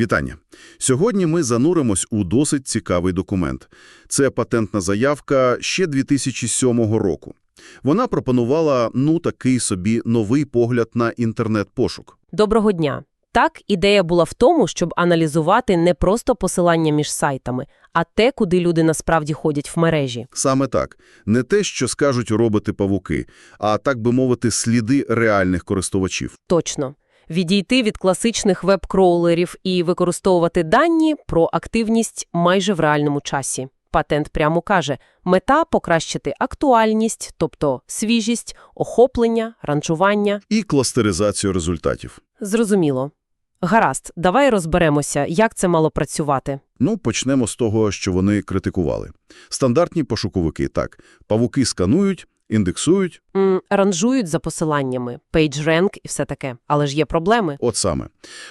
Вітання. Сьогодні ми зануримось у досить цікавий документ. Це патентна заявка ще 2007 року. Вона пропонувала, ну, такий собі новий погляд на інтернет-пошук. Доброго дня. Так, ідея була в тому, щоб аналізувати не просто посилання між сайтами, а те, куди люди насправді ходять в мережі. Саме так. Не те, що скажуть роботи-павуки, а, так би мовити, сліди реальних користувачів. Точно. Відійти від класичних веб-кроулерів і використовувати дані про активність майже в реальному часі. Патент прямо каже, мета – покращити актуальність, тобто свіжість, охоплення, ранжування. І кластеризацію результатів. Зрозуміло. Гаразд, давай розберемося, як це мало працювати. Ну, почнемо з того, що вони критикували. Стандартні пошуковики, так. Павуки сканують, індексують, М, ранжують за посиланнями, PageRank і все таке. Але ж є проблеми. От саме.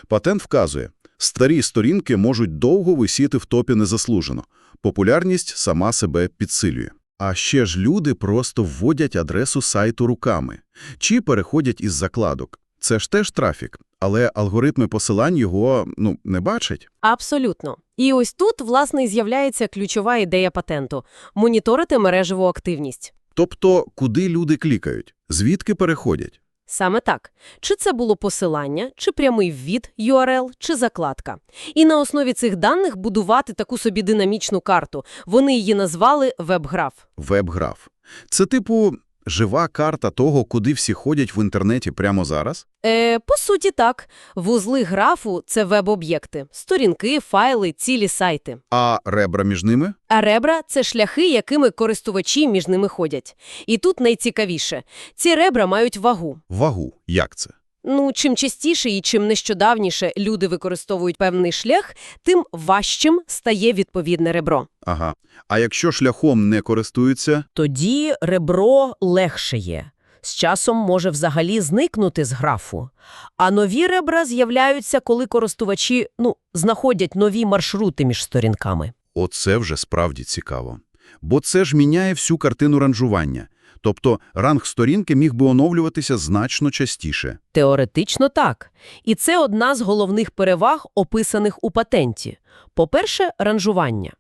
Патент вказує, старі сторінки можуть довго висіти в топі незаслужено. Популярність сама себе підсилює. А ще ж люди просто вводять адресу сайту руками. Чи переходять із закладок. Це ж теж трафік, але алгоритми посилань його, ну, не бачать. Абсолютно. І ось тут, власне, і з'являється ключова ідея патенту – моніторити мережеву активність. Тобто, куди люди клікають, звідки переходять. Саме так. Чи це було посилання, чи прямий ввід URL, чи закладка. І на основі цих даних будувати таку собі динамічну карту. Вони її назвали веб-граф. Веб-граф. Це типу жива карта того, куди всі ходять в інтернеті прямо зараз? Е, по суті, так. Вузли графу – це веб-об'єкти. Сторінки, файли, цілі сайти. А ребра між ними? А ребра – це шляхи, якими користувачі між ними ходять. І тут найцікавіше. Ці ребра мають вагу. Вагу. Як це? Ну, чим частіше і чим нещодавніше люди використовують певний шлях, тим важчим стає відповідне ребро. Ага. А якщо шляхом не користуються? Тоді ребро легшає. З часом може взагалі зникнути з графу. А нові ребра з'являються, коли користувачі ну, знаходять нові маршрути між сторінками. Оце вже справді цікаво. Бо це ж міняє всю картину ранжування. Тобто ранг сторінки міг би оновлюватися значно частіше. Теоретично так. І це одна з головних переваг, описаних у патенті. По-перше, ранжування.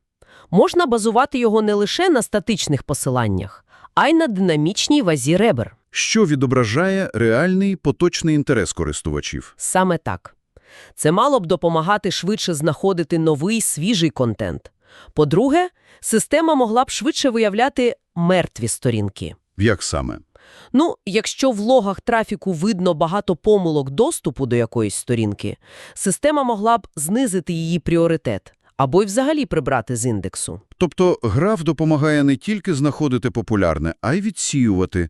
Можна базувати його не лише на статичних посиланнях, а й на динамічній вазі ребер. Що відображає реальний поточний інтерес користувачів. Саме так. Це мало б допомагати швидше знаходити новий свіжий контент. По-друге, система могла б швидше виявляти мертві сторінки. Як саме? Ну, якщо в логах трафіку видно багато помилок доступу до якоїсь сторінки, система могла б знизити її пріоритет або й взагалі прибрати з індексу. Тобто граф допомагає не тільки знаходити популярне, а й відсіювати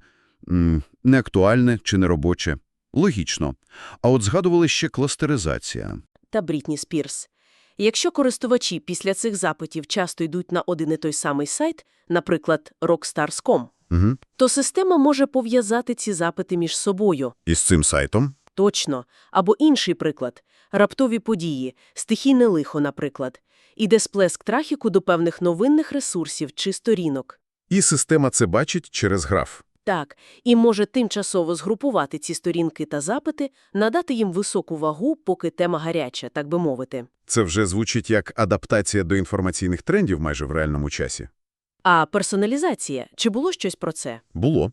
м, неактуальне чи неробоче. Логічно. А от згадували ще кластеризація. та Брітні Спірс. Якщо користувачі після цих запитів часто йдуть на один і той самий сайт, наприклад, rockstars.com, Угу. то система може пов'язати ці запити між собою. І з цим сайтом? Точно. Або інший приклад – раптові події, стихійне лихо, наприклад. Іде сплеск трафіку до певних новинних ресурсів чи сторінок. І система це бачить через граф. Так, і може тимчасово згрупувати ці сторінки та запити, надати їм високу вагу, поки тема гаряча, так би мовити. Це вже звучить як адаптація до інформаційних трендів майже в реальному часі. А персоналізація – чи було щось про це? Було.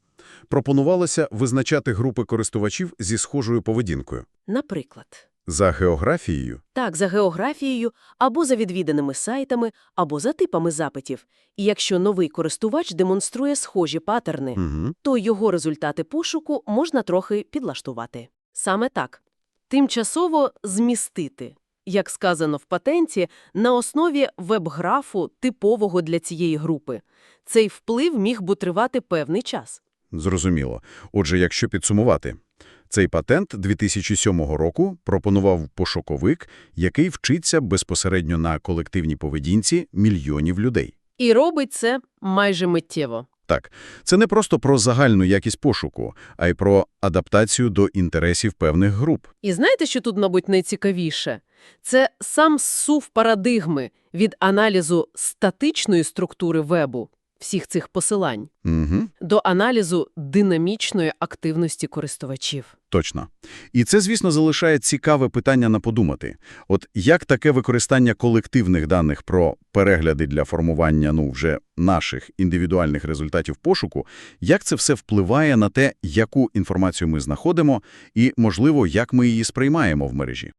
Пропонувалося визначати групи користувачів зі схожою поведінкою. Наприклад. За географією. Так, за географією, або за відвіданими сайтами, або за типами запитів. І якщо новий користувач демонструє схожі паттерни, Угу. то його результати пошуку можна трохи підлаштувати. Саме так. Тимчасово змістити, як сказано в патенті, на основі веб-графу типового для цієї групи. Цей вплив міг би тривати певний час. Зрозуміло. Отже, якщо підсумувати, цей патент 2007 року пропонував пошуковик, який вчиться безпосередньо на колективній поведінці мільйонів людей. І робить це майже миттєво. Так, це не просто про загальну якість пошуку, а й про адаптацію до інтересів певних груп. І знаєте, що тут, мабуть, найцікавіше? Це сам сув парадигми від аналізу статичної структури вебу, всіх цих посилань, Угу. до аналізу динамічної активності користувачів. Точно. І це, звісно, залишає цікаве питання на подумати. От як таке використання колективних даних про перегляди для формування, ну, вже наших індивідуальних результатів пошуку, як це все впливає на те, яку інформацію ми знаходимо і, можливо, як ми її сприймаємо в мережі?